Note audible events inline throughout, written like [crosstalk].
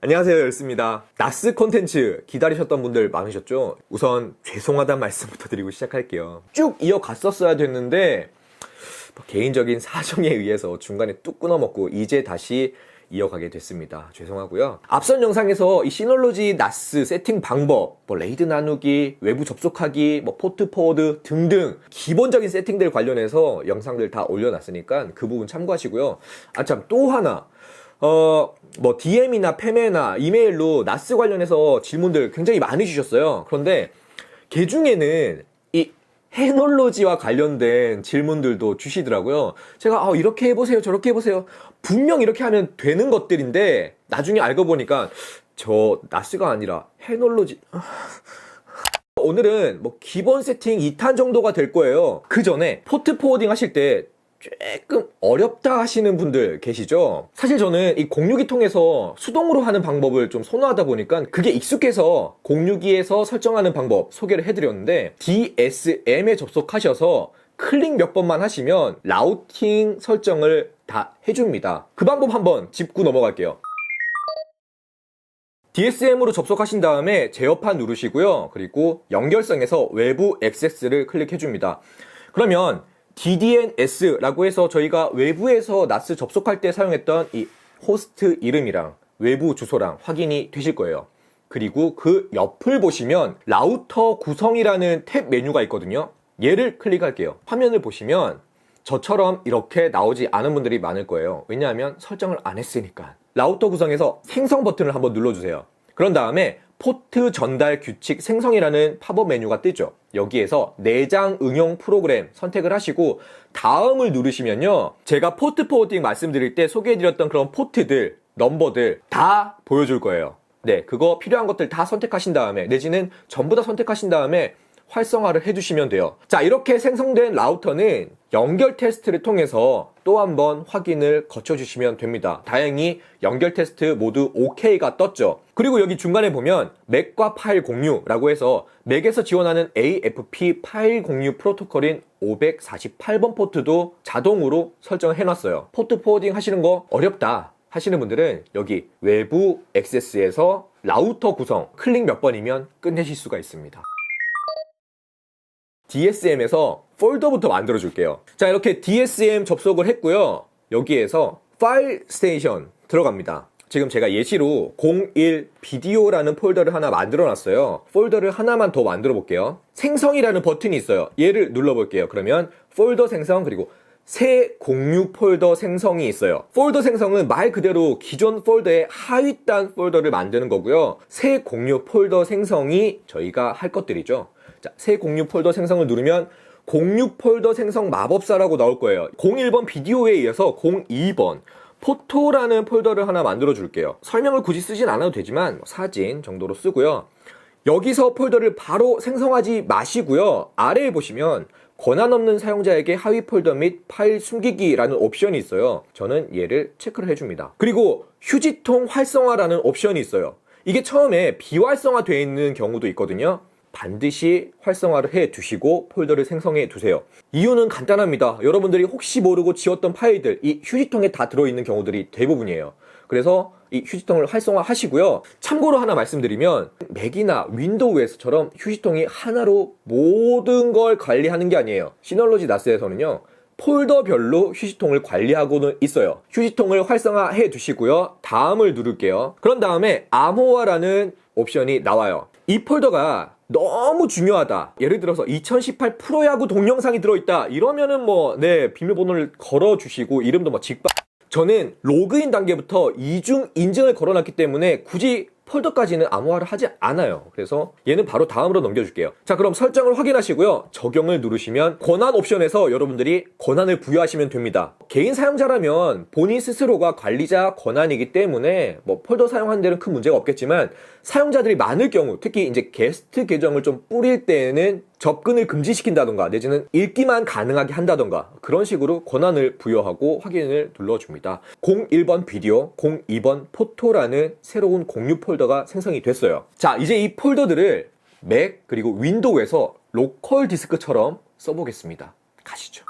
안녕하세요 열스입니다 나스 콘텐츠 기다리셨던 분들 많으셨죠? 우선 죄송하다는 말씀부터 [laughs] 드리고 시작할게요 쭉 이어갔었어야 됐는데 뭐 개인적인 사정에 의해서 중간에 뚝 끊어먹고 이제 다시 이어가게 됐습니다. 죄송하고요. 앞선 영상에서 이 시놀로지 나스 세팅 방법, 뭐 레이드 나누기, 외부 접속하기, 뭐 포트 포워드 등등 기본적인 세팅들 관련해서 영상들 다 올려놨으니까 그 부분 참고하시고요. 아 참 또 하나 어, 뭐, DM이나 페메나 이메일로 나스 관련해서 질문들 굉장히 많이 주셨어요. 그런데, 개 중에는 이 해놀로지와 관련된 질문들도 주시더라고요. 제가, 아, 이렇게 해보세요, 저렇게 해보세요. 분명 이렇게 하면 되는 것들인데, 나중에 알고 보니까, 저, 나스가 아니라 해놀로지. 오늘은 뭐 기본 세팅 2탄 정도가 될 거예요. 그 전에 포트 포워딩 하실 때 조금 어렵다 하시는 분들 계시죠? 사실 저는 이 공유기 통해서 수동으로 하는 방법을 좀 선호하다 보니까 그게 익숙해서 공유기에서 설정하는 방법 소개를 해드렸는데 DSM에 접속하셔서 클릭 몇 번만 하시면 라우팅 설정을 다 해줍니다. 그 방법 한번 짚고 넘어갈게요. DSM으로 접속하신 다음에 제어판 누르시고요. 그리고 연결성에서 외부 액세스를 클릭해 줍니다. 그러면 DDNS라고 해서 저희가 외부에서 나스 접속할 때 사용했던 이 호스트 이름이랑 외부 주소랑 확인이 되실 거예요. 그리고 그 옆을 보시면 라우터 구성이라는 탭 메뉴가 있거든요. 얘를 클릭할게요. 화면을 보시면 저처럼 이렇게 나오지 않은 분들이 많을 거예요. 왜냐하면 설정을 안 했으니까. 라우터 구성에서 생성 버튼을 한번 눌러주세요. 그런 다음에 포트 전달 규칙 생성이라는 팝업 메뉴가 뜨죠. 여기에서 내장 응용 프로그램 선택을 하시고 다음을 누르시면요. 제가 포트 포워딩 말씀드릴 때 소개해드렸던 그런 포트들, 넘버들 다 보여줄 거예요. 네, 그거 필요한 것들 다 선택하신 다음에 내지는 전부 다 선택하신 다음에 활성화를 해주시면 돼요. 자, 이렇게 생성된 라우터는 연결 테스트를 통해서 또 한번 확인을 거쳐주시면 됩니다. 다행히 연결 테스트 모두 OK가 떴죠. 그리고 여기 중간에 보면 맥과 파일 공유라고 해서 맥에서 지원하는 AFP 파일 공유 프로토콜인 548번 포트도 자동으로 설정을 해놨어요. 포트 포워딩 하시는 거 어렵다. 하시는 분들은 여기 외부 액세스에서 라우터 구성 클릭 몇 번이면 끝내실 수가 있습니다. DSM에서 폴더부터 만들어 줄게요. 자, 이렇게 DSM 접속을 했고요. 여기에서 파일 스테이션 들어갑니다. 지금 제가 예시로 01 비디오라는 폴더를 하나 만들어 놨어요. 폴더를 하나만 더 만들어 볼게요. 생성이라는 버튼이 있어요. 얘를 눌러 볼게요. 그러면 폴더 생성 그리고 새 공유 폴더 생성이 있어요. 폴더 생성은 말 그대로 기존 폴더의 하위단 폴더를 만드는 거고요. 새 공유 폴더 생성이 저희가 할 것들이죠. 자, 새 공유 폴더 생성을 누르면 공유 폴더 생성 마법사라고 나올 거예요. 01번 비디오에 이어서 02번 포토라는 폴더를 하나 만들어 줄게요. 설명을 굳이 쓰진 않아도 되지만 사진 정도로 쓰고요. 여기서 폴더를 바로 생성하지 마시고요. 아래에 보시면 권한 없는 사용자에게 하위 폴더 및 파일 숨기기라는 옵션이 있어요. 저는 얘를 체크를 해줍니다. 그리고 휴지통 활성화라는 옵션이 있어요. 이게 처음에 비활성화 되어 있는 경우도 있거든요. 반드시 활성화를 해 두시고 폴더를 생성해 두세요. 이유는 간단합니다. 여러분들이 혹시 모르고 지웠던 파일들, 이 휴지통에 다 들어있는 경우들이 대부분이에요. 그래서 이 휴지통을 활성화 하시고요. 참고로 하나 말씀드리면 맥이나 윈도우에서처럼 휴지통이 하나로 모든 걸 관리하는 게 아니에요. 시널로지 나스에서는요. 폴더별로 휴지통을 관리하고는 있어요. 휴지통을 활성화해 두시고요. 다음을 누를게요. 그런 다음에 암호화라는 옵션이 나와요. 이 폴더가 너무 중요하다. 예를 들어서 2018 프로야구 동영상이 들어있다. 이러면은 뭐, 네, 비밀번호를 걸어주시고, 이름도 뭐 직방. 저는 로그인 단계부터 이중 인증을 걸어놨기 때문에 굳이 폴더까지는 암호화를 하지 않아요. 그래서 얘는 바로 다음으로 넘겨줄게요. 자, 그럼 설정을 확인하시고요. 적용을 누르시면 권한 옵션에서 여러분들이 권한을 부여하시면 됩니다. 개인 사용자라면 본인 스스로가 관리자 권한이기 때문에 뭐 폴더 사용하는 데는 큰 문제가 없겠지만 사용자들이 많을 경우 특히 이제 게스트 계정을 좀 뿌릴 때에는 접근을 금지시킨다던가 내지는 읽기만 가능하게 한다던가 그런 식으로 권한을 부여하고 확인을 눌러줍니다. 01번 비디오, 02번 포토라는 새로운 공유 폴더가 생성이 됐어요. 자, 이제 이 폴더들을 맥 그리고 윈도우에서 로컬 디스크처럼 써보겠습니다. 가시죠.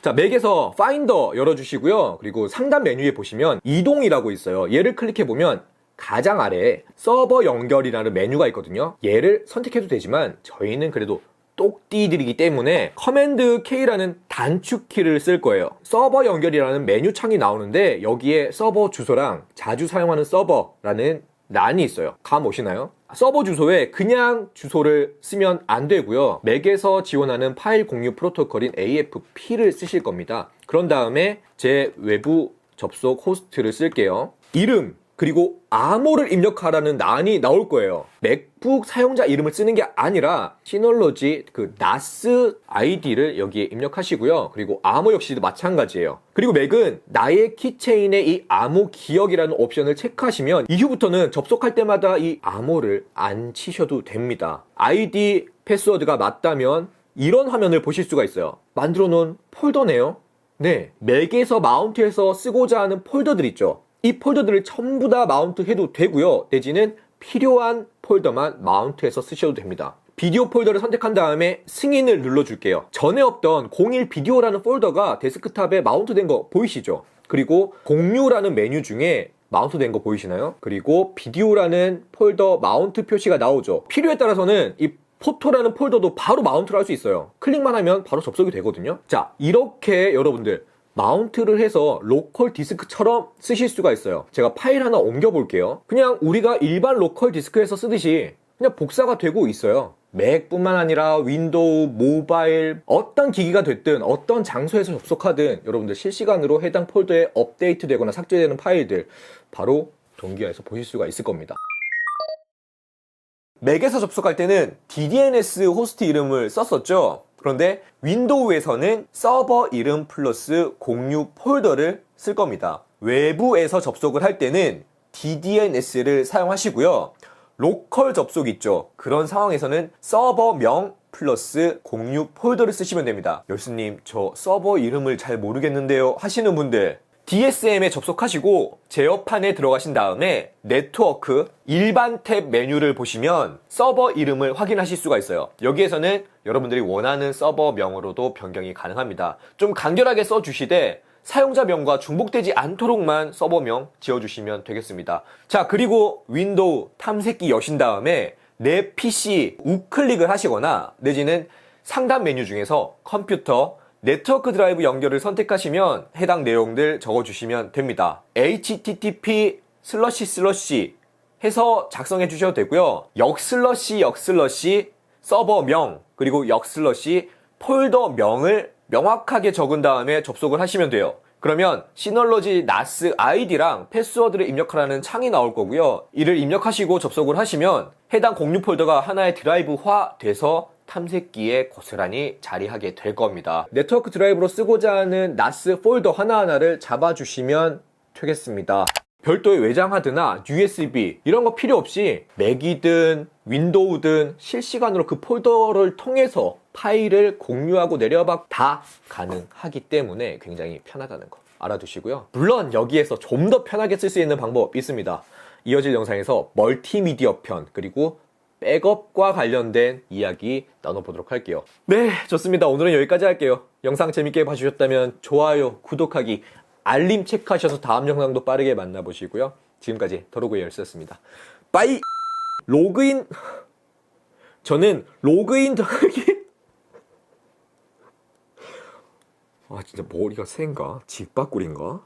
자, 맥에서 파인더 열어주시고요. 그리고 상단 메뉴에 보시면 이동이라고 있어요. 얘를 클릭해보면 가장 아래에 서버 연결이라는 메뉴가 있거든요. 얘를 선택해도 되지만 저희는 그래도 똑띠들이기 때문에 커맨드 K라는 단축키를 쓸 거예요. 서버 연결이라는 메뉴 창이 나오는데 여기에 서버 주소랑 자주 사용하는 서버라는 란이 있어요. 감 오시나요? 서버 주소에 그냥 주소를 쓰면 안 되고요. 맥에서 지원하는 파일 공유 프로토콜인 AFP를 쓰실 겁니다. 그런 다음에 제 외부 접속 호스트를 쓸게요. 이름 그리고 암호를 입력하라는 란이 나올 거예요. 맥북 사용자 이름을 쓰는 게 아니라 시놀로지 그 NAS 아이디를 여기에 입력하시고요. 그리고 암호 역시도 마찬가지예요. 그리고 맥은 나의 키체인의 이 암호 기억이라는 옵션을 체크하시면 이후부터는 접속할 때마다 이 암호를 안 치셔도 됩니다. 아이디 패스워드가 맞다면 이런 화면을 보실 수가 있어요. 만들어 놓은 폴더네요. 네, 맥에서 마운트해서 쓰고자 하는 폴더들 있죠. 이 폴더들을 전부 다 마운트 해도 되고요. 내지는 필요한 폴더만 마운트해서 쓰셔도 됩니다. 비디오 폴더를 선택한 다음에 승인을 눌러줄게요. 전에 없던 01 비디오라는 폴더가 데스크탑에 마운트된 거 보이시죠? 그리고 공유라는 메뉴 중에 마운트된 거 보이시나요? 그리고 비디오라는 폴더 마운트 표시가 나오죠. 필요에 따라서는 이 포토라는 폴더도 바로 마운트를 할 수 있어요. 클릭만 하면 바로 접속이 되거든요. 자, 이렇게 여러분들 마운트를 해서 로컬 디스크처럼 쓰실 수가 있어요. 제가 파일 하나 옮겨 볼게요. 그냥 우리가 일반 로컬 디스크에서 쓰듯이 그냥 복사가 되고 있어요. 맥뿐만 아니라 윈도우, 모바일, 어떤 기기가 됐든 어떤 장소에서 접속하든 여러분들 실시간으로 해당 폴더에 업데이트 되거나 삭제되는 파일들 바로 동기화해서 보실 수가 있을 겁니다. 맥에서 접속할 때는 DDNS 호스트 이름을 썼었죠. 그런데 윈도우에서는 서버 이름 플러스 공유 폴더를 쓸 겁니다. 외부에서 접속을 할 때는 DDNS를 사용하시고요. 로컬 접속 있죠. 그런 상황에서는 서버명 플러스 공유 폴더를 쓰시면 됩니다. 열수님, 저 서버 이름을 잘 모르겠는데요. 하시는 분들, DSM에 접속하시고 제어판에 들어가신 다음에 네트워크 일반 탭 메뉴를 보시면 서버 이름을 확인하실 수가 있어요. 여기에서는 여러분들이 원하는 서버명으로도 변경이 가능합니다. 좀 간결하게 써주시되 사용자명과 중복되지 않도록만 서버명 지어주시면 되겠습니다. 자, 그리고 윈도우 탐색기 여신 다음에 내 PC 우클릭을 하시거나 내지는 상단 메뉴 중에서 컴퓨터 네트워크 드라이브 연결을 선택하시면 해당 내용들 적어주시면 됩니다. http 슬러시 슬러시 해서 작성해 주셔도 되고요. 역 슬러시 역 슬러시 서버명 그리고 역 슬러시 폴더명을 명확하게 적은 다음에 접속을 하시면 돼요. 그러면 시널로지 나스 아이디랑 패스워드를 입력하라는 창이 나올 거고요. 이를 입력하시고 접속을 하시면 해당 공유 폴더가 하나의 드라이브화 돼서 탐색기에 고스란히 자리하게 될 겁니다. 네트워크 드라이브로 쓰고자 하는 나스 폴더 하나하나를 잡아주시면 되겠습니다. 별도의 외장 하드나 USB 이런 거 필요 없이 맥이든 윈도우든 실시간으로 그 폴더를 통해서 파일을 공유하고 내려박 다 가능하기 때문에 굉장히 편하다는 거 알아두시고요. 물론 여기에서 좀 더 편하게 쓸 수 있는 방법 있습니다. 이어질 영상에서 멀티미디어 편 그리고 백업과 관련된 이야기 나눠보도록 할게요. 네, 좋습니다. 오늘은 여기까지 할게요. 영상 재밌게 봐주셨다면 좋아요, 구독하기, 알림 체크하셔서 다음 영상도 빠르게 만나보시고요. 지금까지 더로그의 열쇠였습니다. 빠이! 로그인, 저는 로그인 하기 아, 진짜 머리가 센가? 집바꿀인가?